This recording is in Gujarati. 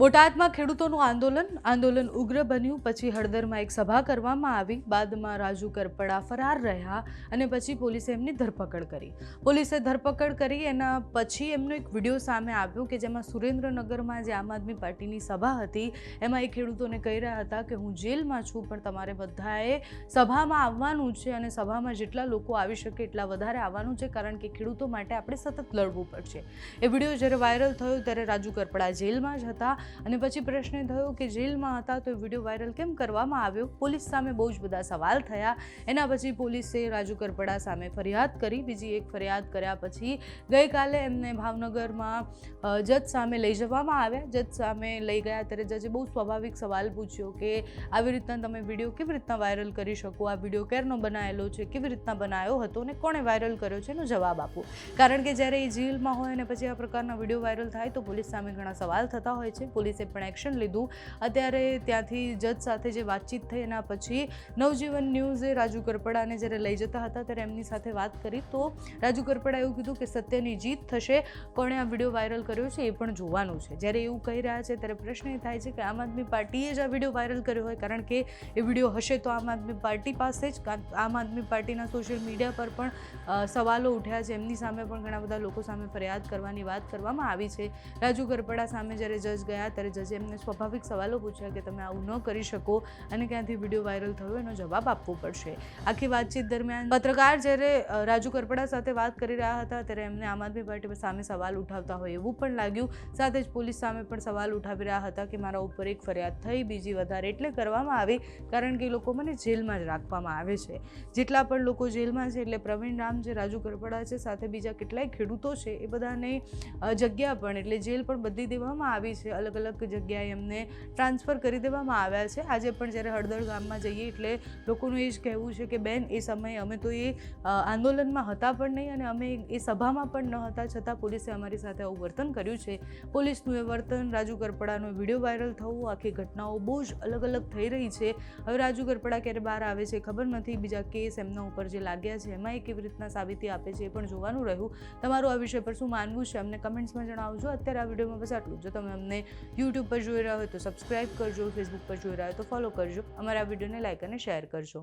બોટાદમાં ખેડૂતોનું આંદોલન આંદોલન ઉગ્ર બન્યું. પછી હળદરમાં એક સભા કરવામાં આવી. બાદમાં રાજુ કરપડા ફરાર રહ્યા અને પછી પોલીસે એમની ધરપકડ કરી. પોલીસે ધરપકડ કરી. એના પછી એમનો એક વીડિયો સામે આવ્યો કે જેમાં સુરેન્દ્રનગરમાં જે આમ આદમી પાર્ટીની સભા હતી, એમાં એ ખેડૂતોને કહી રહ્યા હતા કે, હું જેલમાં છું, પણ તમારે બધાએ સભામાં આવવાનું છે અને સભામાં જેટલા લોકો આવી શકે એટલા વધારે આવવાનું છે, કારણ કે ખેડૂતો માટે આપણે સતત લડવું પડશે. એ વીડિયો જ્યારે વાયરલ થયો ત્યારે રાજુ કરપડા જેલમાં જ હતા. અને પછી પ્રશ્ન થયો કે જેલમાં હતા તો એ વીડિયો વાયરલ કેમ કરવામાં આવ્યો? પોલીસ સામે બહુ જ બધા સવાલ થયા. એના પછી પોલીસે રાજુ કરપડા સામે ફરિયાદ કરી. બીજી એક ફરિયાદ કર્યા પછી ગઈકાલે એમને ભાવનગરમાં જજ સામે લઈ જવામાં આવ્યા. જજ સામે લઈ ગયા ત્યારે જજે બહુ સ્વાભાવિક સવાલ પૂછ્યો કે આવી રીતના તમે વીડિયો કેવી રીતના વાયરલ કરી શકો? આ વીડિયો ક્યારનો બનાવેલો છે? કેવી રીતના બનાવ્યો હતો અને કોણે વાયરલ કર્યો છે? એનો જવાબ આપો. કારણ કે જ્યારે એ જેલમાં હોય અને પછી આ પ્રકારના વીડિયો વાયરલ થાય તો પોલીસ સામે ઘણા સવાલ થતા હોય છે. પોલીસે પણ એક્શન લીધું. અત્યારે ત્યાંથી જજ સાથે જે વાતચીત થઈ એના પછી નવજીવન ન્યૂઝે રાજુ કરપડાને જ્યારે લઈ જતા હતા ત્યારે એમની સાથે વાત કરી તો રાજુ કરપડા એવું કીધું કે સત્યની જીત થશે. કોણે આ વીડિયો વાયરલ કર્યો છે એ પણ જોવાનું છે. જ્યારે એવું કહી રહ્યા છે ત્યારે પ્રશ્ન એ થાય છે કે આમ આદમી પાર્ટીએ જ આ વીડિયો વાયરલ કર્યો હોય કારણ કે એ વીડિયો હશે તો આમ આદમી પાર્ટી પાસે જ આમ આદમી પાર્ટીના સોશિયલ મીડિયા પર પણ સવાલો ઉઠ્યા છે. એમની સામે પણ ઘણા બધા લોકો સામે ફરિયાદ કરવાની વાત કરવામાં આવી છે. રાજુ કરપડા સામે જ્યારે જજ ગયા ત્યારે જજે એમને સ્વાભાવિક સવાલો પૂછ્યા કે તમે આવું ન કરી શકો અને ક્યાંથી વીડિયો વાયરલ થયો એનો જવાબ આપવો પડશે. આખી વાતચીત દરમિયાન પત્રકાર જ્યારે રાજુ કરપડા સાથે વાત કરી રહ્યા હતા, ત્યારે એમને આમ આદમી પાર્ટી સામે સવાલ ઉઠાવતા હોય એવું પણ લાગ્યું. સાથે જ પોલીસ સામે પણ સવાલ ઉઠાવી રહ્યા હતા કે મારા ઉપર એક ફરિયાદ થઈ, બીજી વધારે એટલે કરવામાં આવી, કારણ કે એ લોકો મને જેલમાં જ રાખવામાં આવે છે. જેટલા પણ લોકો જેલમાં છે એટલે પ્રવીણ રામ જે રાજુ કરપડા છે, સાથે બીજા કેટલાય ખેડૂતો છે, એ બધાને જગ્યા પણ એટલે જેલ પણ બદલી દેવામાં આવી છે. અલગ અલગ અલગ જગ્યાએ એમને ટ્રાન્સફર કરી દેવામાં આવ્યા છે. આજે પણ જ્યારે હળદર ગામમાં જઈએ એટલે લોકોનું એ જ કહેવું છે કે, બેન, એ સમયે અમે તો એ આંદોલનમાં હતા પણ નહીં અને અમે એ સભામાં પણ ન હતા. છતાં પોલીસે અમારી સાથે આવું વર્તન કર્યું છે. પોલીસનું એ વર્તન રાજુ કરપડાનો વીડિયો વાયરલ થવું, આખી ઘટનાઓ બહુ જ અલગ અલગ થઈ રહી છે. હવે રાજુ ગરપડા ક્યારે બહાર આવે છે ખબર નથી. બીજા કેસ એમના ઉપર જે લાગ્યા છે એમાં એ કેવી રીતના સાબિતી આપે છે એ પણ જોવાનું રહ્યું. તમારું આ વિષય પર શું માનવું છે? અમને કમેન્ટ્સમાં જણાવજો. અત્યારે આ વિડીયોમાં બસ આટલું જો તમે અમને યુટ્યુબ પર જોઈ રહ્યા હોય તો સબસ્ક્રાઈબ કરજો ફેસબુક પર જોઈ રહ્યા હોય તો ફોલો કરજો. અમારા વિડીયોને લાઇક અને શેર કરજો.